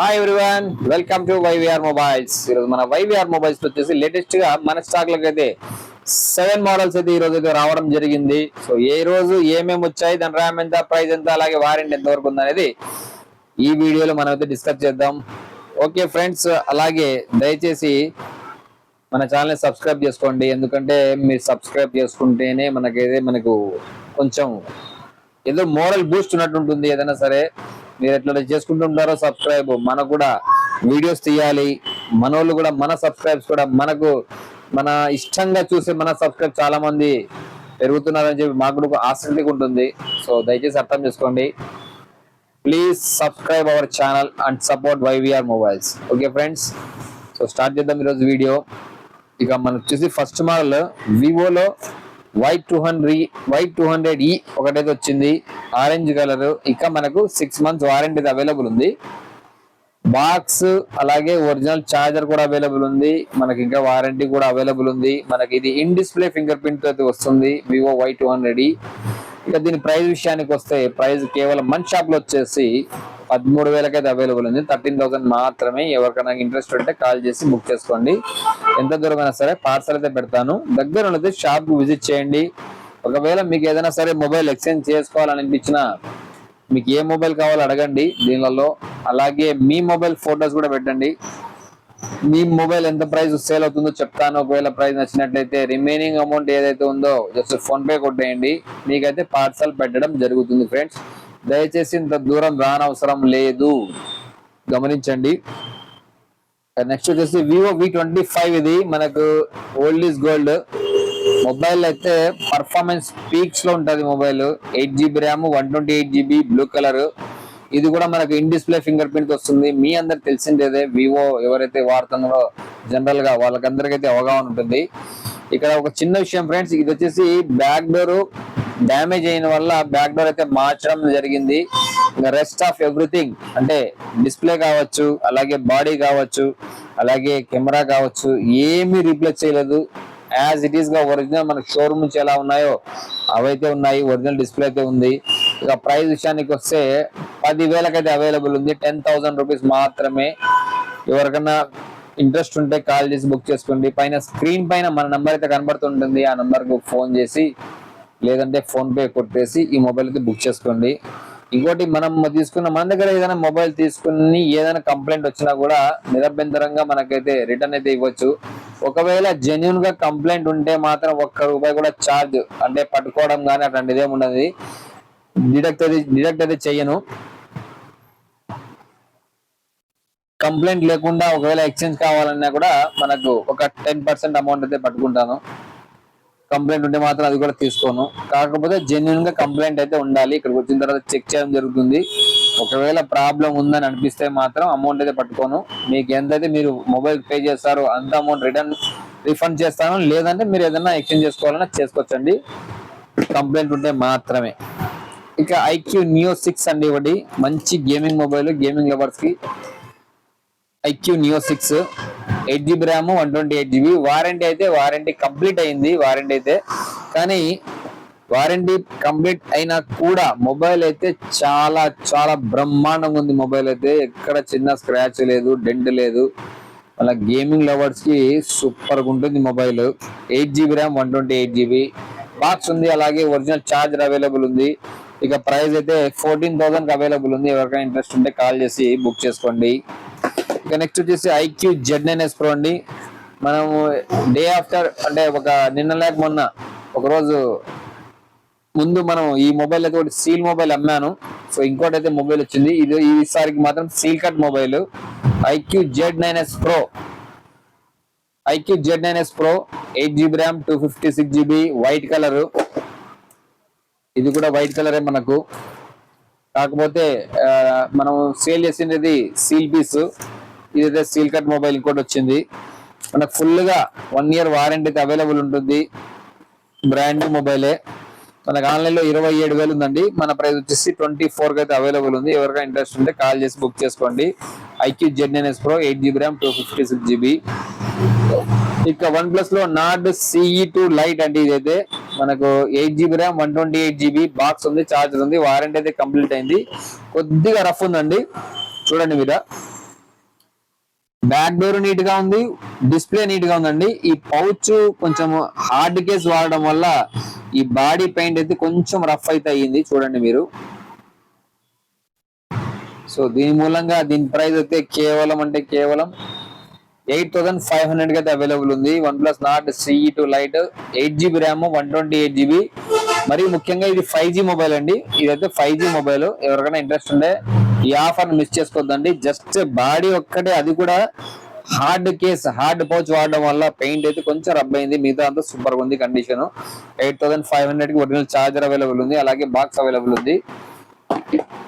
Hi everyone welcome to YVR mobiles ఈరోజు మన YVR mobiles వచ్చేసి లేటెస్ట్గా మన స్టాక్ లకి అయితే సెవెన్ మోడల్స్ అయితే ఈ రోజు అయితే రావడం జరిగింది. సో ఏ రోజు ఏమేమి వచ్చాయి దాని ర్యామ్ ఎంత ప్రైస్ ఎంత అలాగే వారంటీ ఎంత వరకు ఉందనేది ఈ వీడియోలో మనం అయితే డిస్కస్ చేద్దాం. ఓకే ఫ్రెండ్స్ అలాగే దయచేసి మన ఛానల్ని సబ్స్క్రైబ్ చేసుకోండి. ఎందుకంటే మీరు సబ్స్క్రైబ్ చేసుకుంటేనే మనకైతే మనకు కొంచెం ఏదో మోరల్ బూస్ట్ ఉన్నట్టు ఉంటుంది ఏదైనా సరే. మీరు ఎట్లా చేసుకుంటుంటారో సబ్స్క్రైబ్ మనకు కూడా వీడియోస్ తీయాలి. మన కూడా మన సబ్స్క్రైబ్స్ కూడా మనకు మన ఇష్టంగా చూసే మన సబ్స్క్రైబ్ చాలా మంది పెరుగుతున్నారని చెప్పి మాకు కూడా ఒక ఆసక్తిగా ఉంటుంది. సో దయచేసి అర్థం చేసుకోండి. Please subscribe our channel and support YVR mobiles okay friends so start చేద్దాం ఈరోజు వీడియో ఇక మనం వచ్చేసి first model వివోలో white two hundred white two hundred ఈ ఒకటైతే వచ్చింది. ఆరెంజ్ కలర్ ఇక మనకు సిక్స్ మంత్స్ వారంటీ అవైలబుల్ ఉంది. బాక్స్ అలాగే ఒరిజినల్ చార్జర్ కూడా అవైలబుల్ ఉంది. మనకి ఇంకా వారంటీ కూడా అవైలబుల్ ఉంది. మనకి ఇది ఇన్ డిస్ప్లే ఫింగర్ ప్రింట్ అయితే వస్తుంది. వివో వై టూ హండ్రెడ్ ఇక దీని ప్రైస్ విషయానికి వస్తే ప్రైస్ కేవలం మన షాప్లో వచ్చేసి పదమూడు వేలకైతే అవైలబుల్ ఉంది. థర్టీన్ థౌసండ్ మాత్రమే ఎవరికైనా ఇంట్రెస్ట్ ఉంటే కాల్ చేసి బుక్ చేసుకోండి. ఎంత దూరమైనా సరే పార్సల్ అయితే పెడతాను. దగ్గర ఉన్నది షాప్కు విజిట్ చేయండి. ఒకవేళ మీకు ఏదైనా సరే మొబైల్ ఎక్స్చేంజ్ చేసుకోవాలనిపించినా మీకు ఏ మొబైల్ కావాలో అడగండి దీనిలో అలాగే మీ మొబైల్ ఫొటోస్ కూడా పెట్టండి. మీ మొబైల్ ఎంత ప్రైస్ సేల్ అవుతుందో చెప్తాను. ఒకవేళ ప్రైస్ నచ్చినట్లయితే రిమైనింగ్ అమౌంట్ ఏదైతే ఉందో జస్ట్ ఫోన్ పే కొట్టేయండి. మీకైతే పార్సల్ పెట్టడం జరుగుతుంది ఫ్రెండ్స్ దయచేసి ఇంత దూరం రానవసరం లేదు. గమనించండి. నెక్స్ట్ వచ్చేసి వివో వి ట్వంటీ ఫైవ్ ఇది మనకు ఓల్డ్ ఈజ్ గోల్డ్ మొబైల్ అయితే పర్ఫార్మెన్స్ పీక్స్లో ఉంటుంది mobile eight GB RAM one twenty eight GB blue colour ఇది కూడా మనకు ఇన్ డిస్ప్లే ఫింగర్ ప్రింట్ వస్తుంది. మీ అందరు తెలిసిందేదే వివో ఎవరైతే వాడుతున్నారో జనరల్గా వాళ్ళకందరికైతే అవగాహన ఉంటుంది. ఇక్కడ ఒక చిన్న విషయం ఫ్రెండ్స్ ఇది వచ్చేసి బ్యాక్ డోర్ డ్యామేజ్ అయిన వల్ల బ్యాక్ డోర్ అయితే మార్చడం జరిగింది. ఇంకా రెస్ట్ ఆఫ్ ఎవ్రీథింగ్ అంటే డిస్ప్లే కావచ్చు అలాగే బాడీ కావచ్చు అలాగే కెమెరా కావచ్చు ఏమీ రీప్లేస్ చేయలేదు. యాజ్ ఇట్ ఈస్గా ఒరిజినల్ మన షోరూమ్ నుంచి ఎలా ఉన్నాయో అవైతే ఉన్నాయి ఒరిజినల్ డిస్ప్లే అయితే ఉంది. ఇక ప్రైస్ విషయానికి వస్తే పదివేలకైతే అవైలబుల్ ఉంది. టెన్ థౌసండ్ రూపీస్ మాత్రమే. ఎవరికైనా ఇంట్రెస్ట్ ఉంటే కాల్ చేసి బుక్ చేసుకోండి. పైన స్క్రీన్ పైన మన నంబర్ అయితే కనబడుతుంటుంది. ఆ నెంబర్కు ఫోన్ చేసి లేదంటే ఫోన్ పే కొట్టేసి ఈ మొబైల్ అయితే బుక్ చేసుకోండి. ఇంకోటి మనం తీసుకున్న మన దగ్గర ఏదైనా మొబైల్ తీసుకుని ఏదైనా కంప్లైంట్ వచ్చినా కూడా నిరభ్యంతరంగా మనకైతే రిటర్న్ అయితే ఇవ్వచ్చు. ఒకవేళ జెన్యున్గా కంప్లైంట్ ఉంటే మాత్రం ఒక్క రూపాయి కూడా ఛార్జ్ అంటే పట్టుకోవడం కానీ అట్లాంటిది ఏమి ఉండదు. డిడక్ట్ అయితే డిడక్ట్ అయితే చెయ్యను కంప్లైంట్ లేకుండా ఒకవేళ ఎక్స్చేంజ్ కావాలన్నా కూడా మనకు ఒక టెన్ పర్సెంట్ అమౌంట్ అయితే పట్టుకుంటాను. కంప్లైంట్ ఉంటే మాత్రం అది కూడా తీసుకోను. కాకపోతే జెన్యున్గా కంప్లైంట్ అయితే ఉండాలి. ఇక్కడికి వచ్చిన తర్వాత చెక్ చేయడం జరుగుతుంది. ఒకవేళ ప్రాబ్లం ఉందని అనిపిస్తే మాత్రం అమౌంట్ అయితే పట్టుకోను. మీకు ఎంతైతే మీరు మొబైల్ పే చేస్తారో అంత అమౌంట్ రిటర్న్ రిఫండ్ చేస్తాను లేదంటే మీరు ఏదైనా ఎక్స్చేంజ్ చేసుకోవాలన్నా చేసుకోవచ్చండి. కంప్లైంట్ ఉంటే మాత్రమే. ఇక ఐక్యూ నియో సిక్స్ అండి ఒకటి. మంచి gaming mobile gaming లవర్స్కి iQOO neo six. Eight GB RAM one twenty eight GB. Warranty అయితే వారంటీ కంప్లీట్ అయింది వారంటీ అయితే. కానీ వారంటీ కంప్లీట్ అయినా కూడా మొబైల్ అయితే చాలా చాలా బ్రహ్మాండంగా ఉంది మొబైల్ అయితే. ఎక్కడ చిన్న స్క్రాచ్ లేదు డెంట్ లేదు. అలా గేమింగ్ లవర్స్కి సూపర్గా ఉంటుంది mobile eight GB RAM one twenty eight GB. Box ఉంది అలాగే ఒరిజినల్ ఛార్జర్ అవైలబుల్ ఉంది. ఇక ప్రైస్ అయితే ఫోర్టీన్ థౌసండ్ అవైలబుల్ ఉంది. ఎవరికైనా ఇంట్రెస్ట్ ఉంటే కాల్ చేసి బుక్ చేసుకోండి. ఇక నెక్స్ట్ వచ్చేసి iQOO Z nine S pro అండి. మనము డే ఆఫ్టర్ అంటే ఒక నిన్న లేక మొన్న ఒక రోజు ముందు మనం ఈ మొబైల్ అయితే ఒకటి సీల్ మొబైల్ అమ్మాను. సో ఇంకోటి అయితే మొబైల్ వచ్చింది. ఇది ఈసారికి మాత్రం seal cut mobile iQOO Z nine S pro iQOO Z nine S pro eight GB RAM two fifty six GB white colour ఇది కూడా వైట్ కలరే మనకు. కాకపోతే మనం సేల్ చేసినది సీల్ పీస్ ఇదైతే సీల్ కట్ మొబైల్ ఇంకోటి వచ్చింది. మనకు ఫుల్గా వన్ ఇయర్ వారంటీ అయితే అవైలబుల్ ఉంటుంది. బ్రాండ్ మొబైలే మనకు ఆన్లైన్లో ఇరవై ఏడు వేలు ఉందండి. మన ప్రైస్ వచ్చేసి ట్వంటీ ఫోర్కి అయితే అవైలబుల్ ఉంది. ఎవరికైనా ఇంట్రెస్ట్ ఉంటే కాల్ చేసి బుక్ చేసుకోండి. IQOO Z pro eight GB RAM two fifty six GB ఇక వన్ ప్లస్లో నాట్ సిఈ టూ లైట్ అంటే ఇదైతే. మనకు eight GB RAM one twenty eight GB box ఉంది చార్జర్ ఉంది వారంటీ అయితే కంప్లీట్ అయింది. కొద్దిగా రఫ్ ఉందండి. చూడండి మీరు. బ్యాక్ డోర్ నీట్గా ఉంది డిస్ప్లే నీట్గా ఉందండి. ఈ పౌచ్ కొంచెం హార్డ్ కేస్ వాడడం వల్ల ఈ బాడీ పెయింట్ అయితే కొంచెం రఫ్ అయితే అయ్యింది చూడండి మీరు. సో దీని మూలంగా దీని ప్రైస్ అయితే కేవలం అంటే కేవలం ఎయిట్ థౌసండ్ ఫైవ్ హండ్రెడ్కి అయితే అవైలబుల్ ఉంది. OnePlus Nord CE two lite eight GB RAM one twenty eight GB. మరి ముఖ్యంగా ఇది ఫైవ్ జీ మొబైల్ అండి. ఇదైతే ఫైవ్ జీ మొబైల్. ఎవరికైనా ఇంట్రెస్ట్ ఉండే ఈ ఆఫర్ మిస్ చేసుకోవద్దండి జస్ట్ బాడీ ఒక్కటే అది కూడా హార్డ్ కేస్ హార్డ్ పౌచ్ వాడడం వల్ల పెయింట్ అయితే కొంచెం రబ్ అయింది. మిగతా అంతా సూపర్ ఉంది కండిషన్ ఎయిట్ థౌసండ్ ఫైవ్ హండ్రెడ్కి ఒరిజినల్ చార్జర్ అవైలబుల్ ఉంది. అలాగే బాక్స్ అవైలబుల్ ఉంది.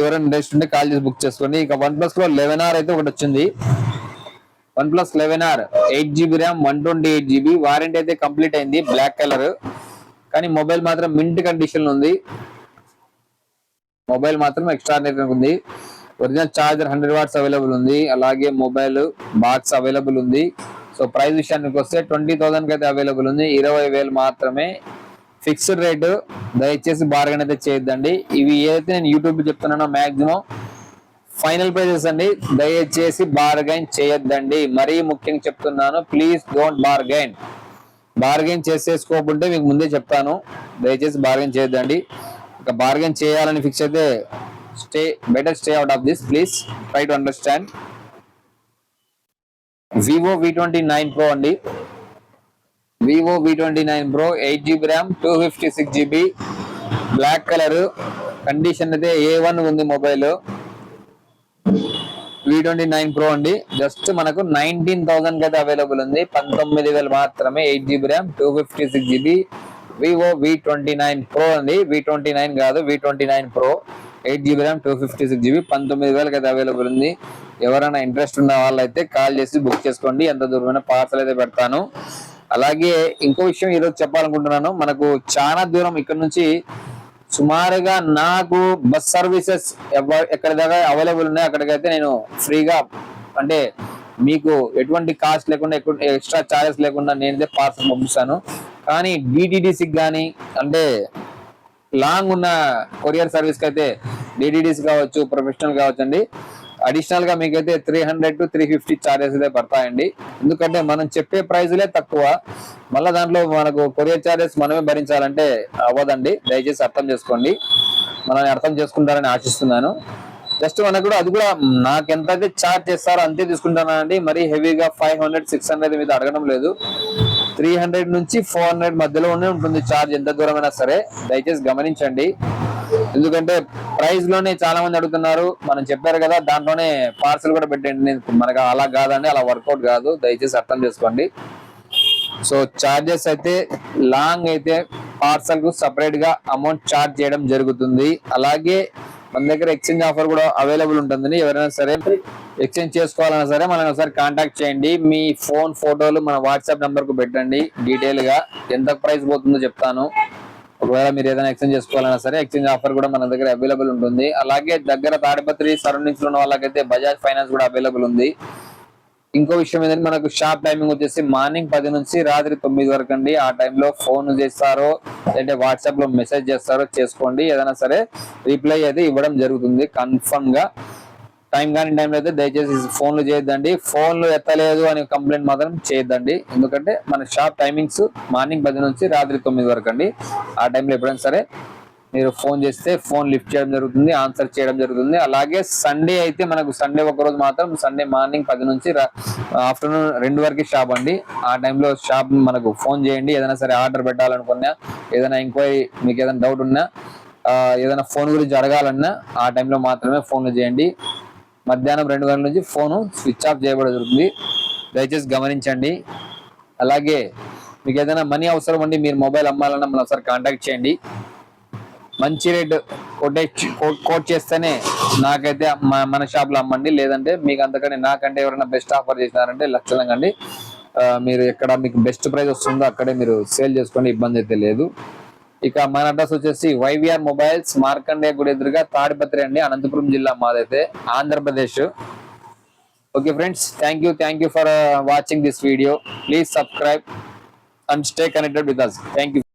ఎవరైనా ఇంట్రెస్ట్ ఉంటే కాల్ చేసి బుక్ చేసుకోండి. ఇక వన్ ప్లస్లో లెవెన్ ఆర్ అయితే ఒకటి వచ్చింది. OnePlus eleven R eight GB RAM one twenty eight GB warranty అయితే కంప్లీట్ అయింది. బ్లాక్ కలర్ కానీ మొబైల్ మాత్రం మింట్ కండిషన్ ఉంది. మొబైల్ మాత్రం ఎక్స్ట్రా ఉంది. Original charger hundred watts available ఉంది. అలాగే మొబైల్ బాక్స్ అవైలబుల్ ఉంది. సో ప్రైస్ విషయానికి వస్తే ట్వంటీ థౌసండ్కి అయితే అవైలబుల్ ఉంది. ఇరవై వేలు మాత్రమే ఫిక్స్డ్ రేటు. దయచేసి బార్గెన్ అయితే చేయొద్దండి. ఇవి ఏదైతే నేను యూట్యూబ్ చెప్తున్నానో మ్యాక్సిమం ఫైనల్ ప్రైజెస్ అండి. దయచేసి బార్గైన్ చేయొద్దండి. మరీ ముఖ్యంగా చెప్తున్నాను ప్లీజ్ డోంట్ బార్గైన్. బార్గెన్ చేసేసుకోకుంటే మీకు ముందే చెప్తాను. దయచేసి బార్గెన్ చేయొద్దండి. ఇక బార్గెన్ చేయాలని ఫిక్స్ అయితే stay better stay out of this please try to understand Vivo V twenty nine pro అండి. Vivo V twenty nine pro eight GB RAM two fifty six GB black colour condition అయితే A one ఉంది mobile V twenty nine pro అండి. Just మనకు nineteen thousand అయితే available ఉంది. పంతొమ్మిది వేలు మాత్రమే eight GB RAM two fifty six GB Vivo V twenty nine pro అండి. వి ట్వంటీ నైన్ కాదు V twenty nine pro eight GB RAM two fifty six GB పంతొమ్మిది వేలకి అయితే అవైలబుల్ ఉంది. ఎవరైనా ఇంట్రెస్ట్ ఉన్న వాళ్ళైతే కాల్ చేసి బుక్ చేసుకోండి. ఎంత దూరమైన పార్సల్ అయితే పెడతాను. అలాగే ఇంకో విషయం ఈరోజు చెప్పాలనుకుంటున్నాను. మనకు చాలా దూరం ఇక్కడ నుంచి సుమారుగా నాకు బస్ సర్వీసెస్ ఎక్కడ దాకా అవైలబుల్ ఉన్నాయి అక్కడికైతే నేను ఫ్రీగా అంటే మీకు ఎటువంటి కాస్ట్ లేకుండా ఎక్స్ట్రా చార్జెస్ లేకుండా నేనైతే పార్సల్ పంపిస్తాను. కానీ డిటిడిసికి కానీ అంటే లాంగ్ ఉన్న కొరియర్ సర్వీస్కి అయితే డిడిడిసి కావచ్చు ప్రొఫెషనల్ కావచ్చు అండి. అడిషనల్గా మీకైతే three hundred to three fifty charges అయితే పడతాయండి. ఎందుకంటే మనం చెప్పే ప్రైజులే తక్కువ. మళ్ళీ దాంట్లో మనకు కొరియర్ చార్జెస్ మనమే భరించాలంటే అవ్వదండి. దయచేసి అర్థం చేసుకోండి. మనల్ని అర్థం చేసుకుంటారని ఆశిస్తున్నాను. జస్ట్ మనకు కూడా అది కూడా నాకు ఎంత అయితే చార్జ్ చేస్తారో అంతే తీసుకుంటానండి మరి హెవీగా ఫైవ్ హండ్రెడ్ సిక్స్ హండ్రెడ్ మీద అడగడం లేదు. త్రీ హండ్రెడ్ నుంచి ఫోర్ హండ్రెడ్ మధ్యలోనే ఉంటుంది చార్జ్ ఎంత దూరమైనా సరే దయచేసి గమనించండి. ఎందుకంటే ప్రైస్లోనే చాలా మంది అడుగుతున్నారు. మనం చెప్పారు కదా దాంట్లోనే పార్సల్ కూడా పెట్టండి. మనకు అలా కాదండి అలా వర్కౌట్ కాదు. దయచేసి అర్థం చేసుకోండి. సో చార్జెస్ అయితే లాంగ్ అయితే పార్సల్కు సపరేట్గా అమౌంట్ చార్జ్ చేయడం జరుగుతుంది. అలాగే మన దగ్గర ఎక్స్చేంజ్ ఆఫర్ కూడా అవైలబుల్ ఉంటుందని ఎవరైనా సరే ఎక్స్చేంజ్ చేసుకోవాలన్నా సరే మనం ఒకసారి కాంటాక్ట్ చేయండి. మీ ఫోన్ ఫోటోలు మన వాట్సాప్ నెంబర్కు పెట్టండి. డీటెయిల్గా ఎంత ప్రైస్ పోతుందో చెప్తాను. ఒకవేళ మీరు ఏదైనా ఎక్స్చేంజ్ చేసుకోవాలన్నా సరే ఎక్స్చేంజ్ ఆఫర్ కూడా మన దగ్గర అవైలబుల్ ఉంటుంది. అలాగే దగ్గర తాడిపత్రి సరౌండింగ్స్లో ఉన్న వాళ్ళకైతే బజాజ్ ఫైనాన్స్ కూడా అవైలబుల్ ఉంది. ఇంకో విషయం ఏంటంటే మనకు షాప్ టైమింగ్ వచ్చేసి మార్నింగ్ పది నుంచి రాత్రి తొమ్మిది వరకు అండి. ఆ టైంలో ఫోన్ చేస్తారో లేదంటే వాట్సాప్లో మెసేజ్ చేస్తారో చేసుకోండి. ఏదైనా సరే రిప్లై అయితే ఇవ్వడం జరుగుతుంది కన్ఫర్మ్గా. టైం కానీ టైంలో అయితే దయచేసి ఫోన్లు చేయొద్దండి. ఫోన్లు ఎత్తలేదు అనే కంప్లైంట్ మాత్రం చేయొద్దండి. ఎందుకంటే మన షాప్ టైమింగ్స్ మార్నింగ్ పది నుంచి రాత్రి తొమ్మిది వరకు అండి. ఆ టైంలో ఎప్పుడైనా సరే మీరు ఫోన్ చేస్తే ఫోన్ లిఫ్ట్ చేయడం జరుగుతుంది ఆన్సర్ చేయడం జరుగుతుంది. అలాగే సండే అయితే మనకు సండే ఒక రోజు మాత్రం సండే మార్నింగ్ పది నుంచి ఆఫ్టర్నూన్ రెండు వరకు షాప్ అండి. ఆ టైంలో షాప్ మనకు ఫోన్ చేయండి. ఏదైనా సరే ఆర్డర్ పెట్టాలనుకున్నా ఏదైనా ఎంక్వైరీ మీకు ఏదైనా డౌట్ ఉన్నా ఏదైనా ఫోన్ గురించి అడగాలన్నా ఆ టైంలో మాత్రమే ఫోన్లు చేయండి. మధ్యాహ్నం రెండు గంటల నుంచి ఫోను స్విచ్ ఆఫ్ చేయబడి జరుగుతుంది దయచేసి గమనించండి. అలాగే మీకు ఏదైనా మనీ అవసరం ఉండి మీరు మొబైల్ అమ్మాలన్నా మనం ఒకసారి కాంటాక్ట్ చేయండి. మంచి రేట్ కొటేట్ కోట్ చేస్తేనే నాకైతే మన షాప్లో అమ్మండి. లేదంటే మీకు అంతకంటే నాకంటే ఎవరైనా బెస్ట్ ఆఫర్ చేసినారంటే లక్షలంగా అండి. మీరు ఎక్కడ మీకు బెస్ట్ ప్రైస్ వస్తుందో అక్కడే మీరు సేల్ చేసుకోండి. ఇబ్బంది అయితే లేదు. ఇక మన అడ్రస్ వచ్చేసి వైవిఆర్ మొబైల్స్ మార్కండే గుడి ఎదురుగా తాడిపత్రి అండి అనంతపురం జిల్లా మాదైతే Andhra Pradesh. Okay friends thank you thank you for watching this video please subscribe and stay connected with us thank you